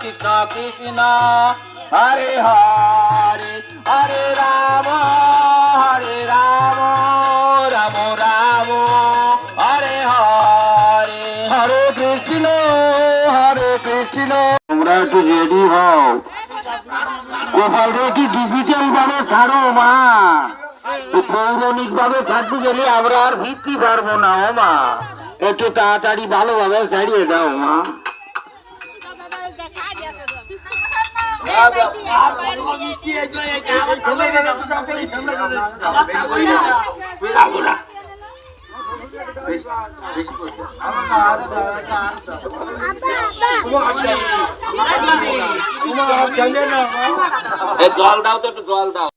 কৃষ্ণ কৃষ্ণ। হরে হরে হরে রাম হরে রাম রাম রাম। হরে হরে হরে কৃষ্ণ হরে কৃষ্ণ। তোমরা একটু রেডি হও। গোপালরে কি ডিজিটাল ভাবে ছাড়ো, মা। পৌরাণিক ভাবে ছাড়তে গেলে আমরা আর ভিত্তি পারব না, ও মা। একটু তাড়াতাড়ি ভালোভাবে ছাড়িয়ে দাও, মা। জল দাও তো একটু জল দাও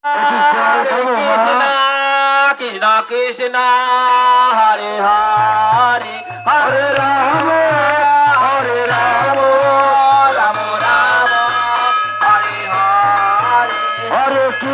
কৃষ্ণ কৃষ্ণ হরে হরে হরে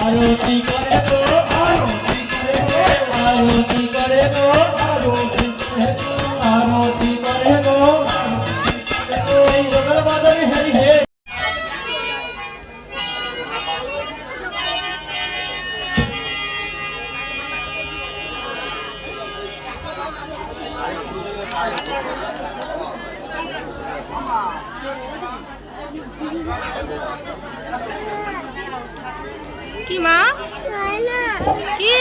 আরতি করে গো আরতি করে গো আরতি কি মা? কি?